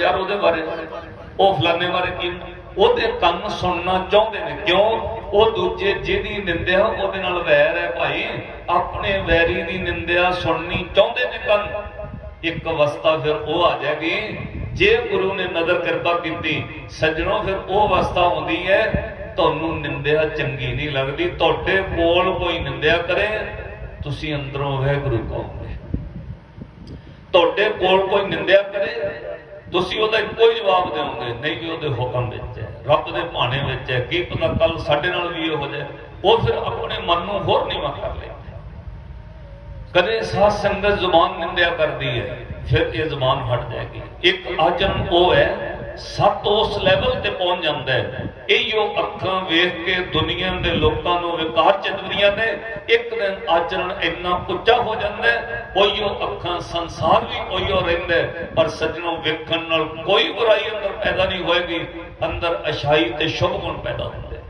ਯਾਰ ਉਹਦੇ ਬਾਰੇ, ਉਹ ਫਲਾਣੇ ਬਾਰੇ ਕੀ? ਉਹਦੇ ਕੰਨ ਸੁਣਨਾ ਚਾਹੁੰਦੇ ਨੇ। ਕਿਉਂ? ਉਹ ਦੂਜੇ ਜਿਹਦੀ ਨਿੰਦਿਆ, ਉਹਦੇ ਨਾਲ ਵੈਰ ਹੈ ਭਾਈ। ਆਪਣੇ ਵੈਰੀ ਦੀ ਨਿੰਦਿਆ ਸੁਣਨੀ ਚਾਹੁੰਦੇ ਨੇ ਕੰਨ। ਇੱਕ ਅਵਸਥਾ ਫਿਰ ਉਹ ਆ ਜਾਏਗੀ। ਜੇ ਗੁਰੂ ਨੇ ਨਜ਼ਰ ਕਿਰਪਾ ਕੀਤੀ, ਸੱਜਣੋ ਫਿਰ ਉਹ ਅਵਸਥਾ ਆਉਂਦੀ ਹੈ, ਤੁਹਾਨੂੰ ਨਿੰਦਿਆ ਚੰਗੀ ਨਹੀਂ ਲੱਗਦੀ। ਤੁਹਾਡੇ ਕੋਲ ਕੋਈ ਨਿੰਦਿਆ ਕਰੇ, ਤੁਸੀਂ ਅੰਦਰੋਂ ਵਾਹਿਗੁਰੂ ਕਹੋਗੇ ਤੁਹਾਡੇ ਕੋਲ ਕੋਈ ਨਿੰਦਿਆ ਕਰੇ ਤੁਸੀਂ ਉਹਦਾ ਇੱਕੋ ਹੀ ਜਵਾਬ ਦਿਓਗੇ? ਨਹੀਂ ਕਿ ਉਹਦੇ ਹੁਕਮ ਵਿੱਚ ਹੈ। ਰੱਬ ਦੇ ਭਾਣੇ ਵਿੱਚ ਹੈ। ਕੀ ਪਤਾ ਕੱਲ ਸਾਡੇ ਨਾਲ ਵੀ ਇਹ ਹੋ। ਜਾਏ ਉਹ ਫਿਰ ਆਪਣੇ ਮਨ ਨੂੰ ਹੋਰ ਨੀਵਾਂ ਕਰ ਲੈਂਦਾ ਕਦੇ ਸਾਧ ਸੰਗਤ ਜ਼ੁਬਾਨ ਨਿੰਦਿਆ ਕਰਦੀ ਹੈ, ਫਿਰ ਇਹ ਜ਼ੁਬਾਨ ਹਟ ਜਾਏਗੀ। ਇੱਕ ਆਚਰਣ ਉਹ ਹੈ ਸੱਤ ਉਸ ਲੈਵਲ ਤੇ ਪਹੁੰਚ ਜਾਂਦਾ ਹੈ। ਇਹੋ ਅੱਖਾਂ ਵੇਖ ਕੇ ਦੁਨੀਆ ਦੇ ਲੋਕਾਂ ਨੂੰ ਵਿਕਾਰ ਚਿਤਵਦੀਆਂ ਨੇ। ਇੱਕ ਦਿਨ ਆਚਰਣ ਇੰਨਾ ਉੱਚਾ ਹੋ ਜਾਂਦਾ ਹੈ, ਉਹੀਓ ਅੱਖਾਂ ਸੰਸਾਰ ਵੀ ਉਹੀਓ ਰਹਿੰਦਾ ਪਰ ਸੱਜਣੋਂ, ਵੇਖਣ ਨਾਲ ਕੋਈ ਬੁਰਾਈ ਅੰਦਰ ਪੈਦਾ ਨਹੀਂ ਹੋਏਗੀ। ਅੰਦਰ ਅਛਾਈ ਤੇ ਸ਼ੁਭ ਗੁਣ ਪੈਦਾ ਹੁੰਦਾ